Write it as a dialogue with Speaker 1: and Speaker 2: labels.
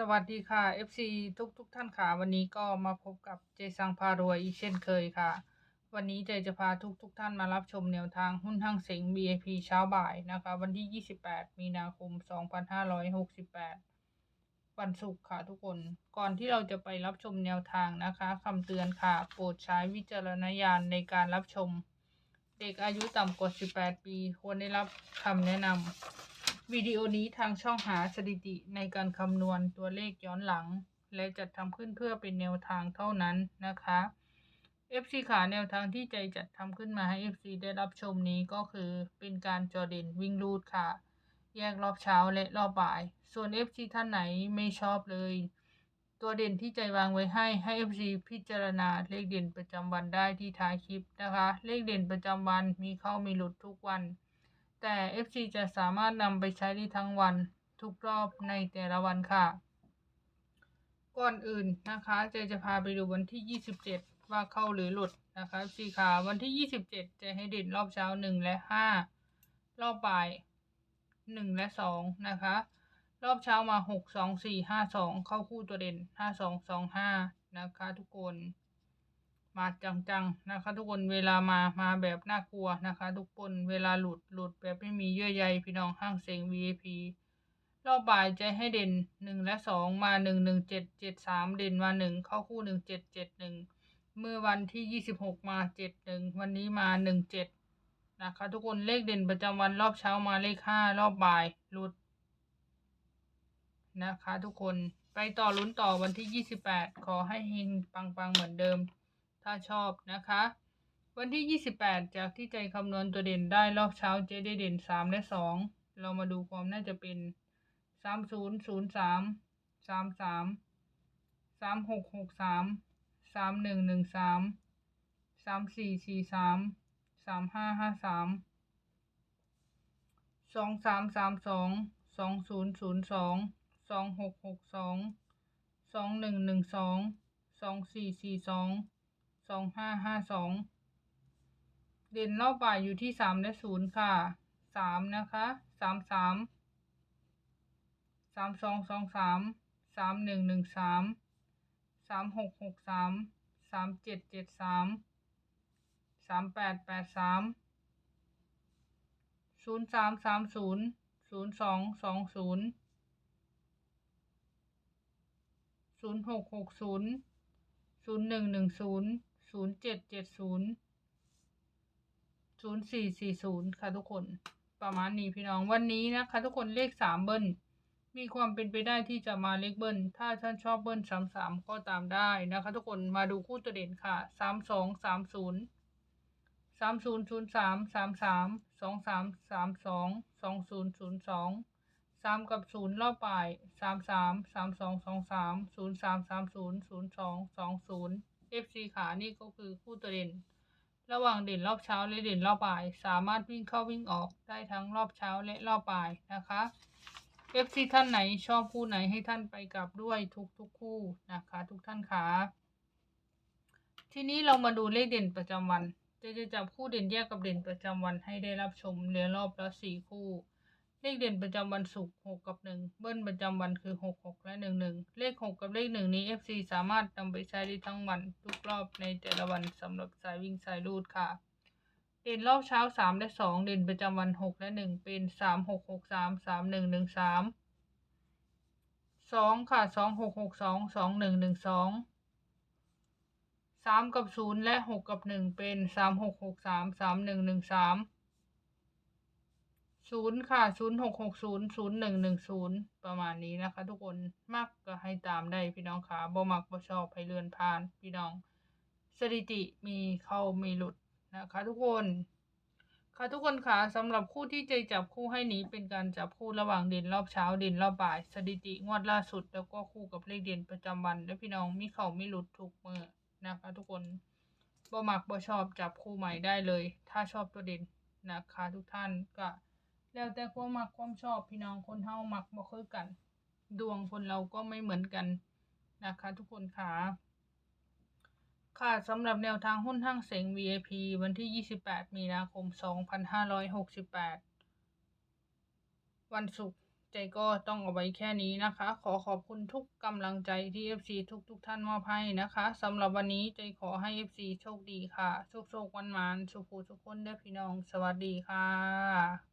Speaker 1: สวัสดีค่ะ FC ทุกทุกท่านค่ะ วันนี้ก็มาพบกับเจสังพารวยอีกเช่นเคยค่ะ วันนี้เจจะพาทุกทุกท่านมารับชมแนวทางหุ้นทั้งเสง BAP เช้าบ่ายนะคะ วันที่ 28 มีนาคม 2568 วันศุกร์ค่ะทุกคน ก่อนที่เราจะไปรับชมแนวทางนะคะคำเตือนค่ะ โปรดใช้วิจารณญาณในการรับชม เด็กอายุต่ำกว่า 18 ปี ควรได้รับคำแนะนำ วิดีโอนี้ทางช่องหาสถิติในการคำนวณตัวเลขย้อนหลัง และจัดทำขึ้นเพื่อเป็นแนวทางเท่านั้นนะคะ FC ขาแนวทางที่ใจจัดทำขึ้นมาให้ FC ได้รับชมนี้ก็คือเป็นการจอเด่นวิ่งรูดค่ะ แยกรอบเช้าและรอบบ่าย ส่วน FC ท่านไหนไม่ชอบเลย ตัวเด่นที่ใจวางไว้ให้ให้ FC พิจารณาเลขเด่นประจำวันได้ที่ท้ายคลิปนะคะ เลขเด่นประจำวันมีเข้ามีหลุดทุกวัน แต่ FC จะสามารถนำไปใช้ได้ทั้งวันทุกรอบในแต่ละวันค่ะ ก่อนอื่นนะคะเจจะพาไปดูวันที่ 27 ว่าเข้าหรือหลุดนะคะ FC ค่ะวันที่ 27 จะให้เด่นรอบเช้า 1 และ 5 รอบบ่าย 1 และ 2 นะคะ รอบเช้ามา 6 2 4 5 2 เข้าคู่ตัวเด่น 5 2 2 5 นะคะทุกคน มาจังๆนะคะ ทุกคนเวลามามาแบบน่ากลัวนะคะ ทุกคนเวลาหลุดหลุดแบบไม่มีเยื่อใยพี่น้องห้างเสียง VIP รอบบ่ายใจให้เด่นหนึ่งและสองมาหนึ่งหนึ่งเจ็ดเจ็ดสามเด่นมาหนึ่งเข้าคู่หนึ่งเจ็ดเจ็ดหนึ่งเมื่อวันที่ยี่สิบหกมาเจ็ดหนึ่งวันนี้มาหนึ่งเจ็ดนะคะ ทุกคนเลขเด่นประจำวันรอบเช้ามาเลขห้ารอบบ่ายหลุดนะคะ ทุกคนไปต่อลุ้นต่อวันที่ยี่สิบแปดขอให้เฮงปัง ๆ เหมือนเดิม ถ้าชอบนะคะ วันที่ 28 จากที่ใจคำนวณตัวเด่นได้รอบเช้าเจได้เด่น 3 และ 2 เรามาดูความน่าจะเป็น 3 0 0 3 3 3 3 6 6 3 3 สองห้าห้าสองเด่นรอบบ่ายอยู่ที่สามและศูนย์ค่ะสามนะคะสามสามสามสองสองสามสามหนึ่งหนึ่งสามสามหกหกสามสามเจ็ดเจ็ดสามสามแปดแปดสามศูนย์สามสามศูนย์ศูนย์สองสองศูนย์ศูนย์หกหกศูนย์ศูนย์หนึ่งหนึ่งศูนย์ ศูนย์เจ็ดเจ็ดศูนย์ศูนย์สี่สี่ศูนย์ค่ะทุกคน ประมาณนี้พี่น้องวันนี้นะคะทุกคนเลขสามเบิ้ลมีความเป็นไปได้ที่จะมาเลขเบิ้ลถ้าท่านชอบเบิ้ลสามสามก็ตามได้นะคะ ทุกคนมาดูคู่ตัวเด่นค่ะสามสองสามศูนย์สามศูนย์ศูนย์สามสามสามสองสามสามสองสองศูนย์ศูนย์สองสามกับศูนย์รอบบ่ายสามสามสามสองสองสามศูนย์สามสามศูนย์ศูนย์สองสองศูนย์ FC ขานี่ก็คือคู่ตัวเด่น ระหว่างเด่นรอบเช้าและเด่นรอบบ่าย สามารถวิ่งเข้าวิ่งออกได้ทั้งรอบเช้าและรอบบ่ายนะคะ FC ท่านไหนชอบคู่ไหนให้ท่านไปกลับด้วยทุกทุกคู่นะคะ ทุกท่านขาทีนี้เรามาดูเลขเด่นประจำวัน จะจะจับคู่เด่นแยกกับเด่นประจำวันให้ได้รับชมเหลือรอบละสี่คู่ เลขเด่นประจำวันศุกร์หกกับหนึ่งเบิ้ลประจำวันคือหกหกและหนึ่งหนึ่งเลขหกกับเลขหนึ่งนี้ FC สามารถนำไปใช้ได้ทั้งวันทุกรอบในแต่ละวันสำหรับสายวิ่งสายรูดค่ะ เด่นรอบเช้าสามและสองเด่นประจำวันหกและหนึ่งเป็นสามหกหกสามสามหนึ่งหนึ่งสามสองค่ะสองหกหกสองสองหนึ่งหนึ่งสองสามกับศูนย์และหกกับหนึ่งเป็นสามหกหกสามสามหนึ่งหนึ่งสาม ศูนย์ค่ะศูนย์หกหกศูนย์ศูนย์หนึ่งหนึ่งศูนย์ประมาณนี้นะคะ ทุกคนมักก็ให้ตามได้พี่น้องค่ะบ่มักบ่ชอบให้เลื่อนผ่าน พี่น้อง สถิติมีเข้ามีหลุดนะคะ ทุกคนค่ะทุกคนค่ะสำหรับคู่ที่ใจจับคู่ให้นี้เป็นการจับคู่ระหว่างเด่นรอบเช้าเด่นรอบบ่าย สถิติงวดล่าสุด แล้วก็คู่กับเลขเด่นประจำวันและพี่น้องมีเข้ามีหลุดทุกมือนะคะ ทุกคนบ่มักบ่ชอบจับคู่ใหม่ได้เลย ถ้าชอบตัวเด่นนะคะ ทุกท่านก็ แล้วแต่ความมักความชอบพี่น้องคนเฮามักบ่คือกัน ดวงคนเราก็ไม่เหมือนกันนะคะ ทุกคนค่ะค่ะสำหรับแนวทางหุ้นทั้งเสง VIP วันที่ 28 มีนาคม 2568 วันศุกร์ใจก็ต้องเอาไว้แค่นี้นะคะ ขอขอบคุณทุกกำลังใจที่ FC ทุกทุกๆท่านมอบให้นะคะสำหรับวันนี้ใจขอให้ FC โชคดีค่ะ โชคโชควันมานสุขูสุขคนเด้อพี่น้อง สวัสดีค่ะ